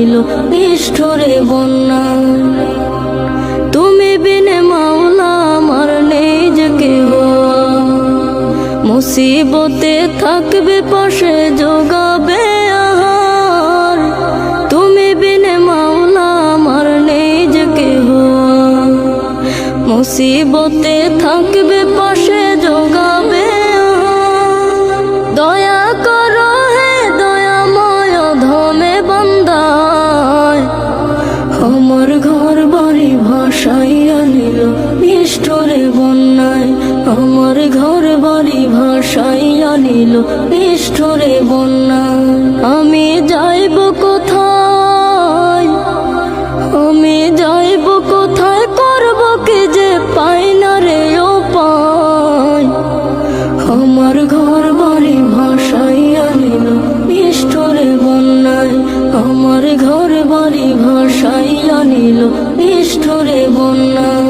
আনিল নিষ্ঠুরে বন্যায় তুমি বিনে মাওলা, আমার নেই যে মুসিবতে থাকবে, পাশে যোগাবে আহার। তুমি বিনে মাওলা, আমার নেই যে মুসিবতে থাকবে, পাশে আনিল নিষ্ঠুরে বন্যায় আমি যাইব কোথায়? আমি যাইব কোথায়? করব কি যে পাই না রে ও পাই আমার ঘর বাড়ি ভাষাই আনিল নিষ্ঠুরে বন্যায়। আমার ঘর বাড়ি ভাষাই আনিল নিষ্ঠুরে বন্যায়।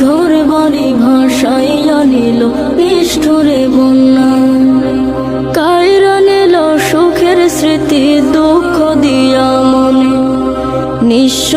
ঘর বাড়ি ভাষাই নিল নিষ্ঠুরে বন্যা। কায়রা নিল সুখের স্মৃতি দুঃখ দিয়া মনে। নিঃস্ব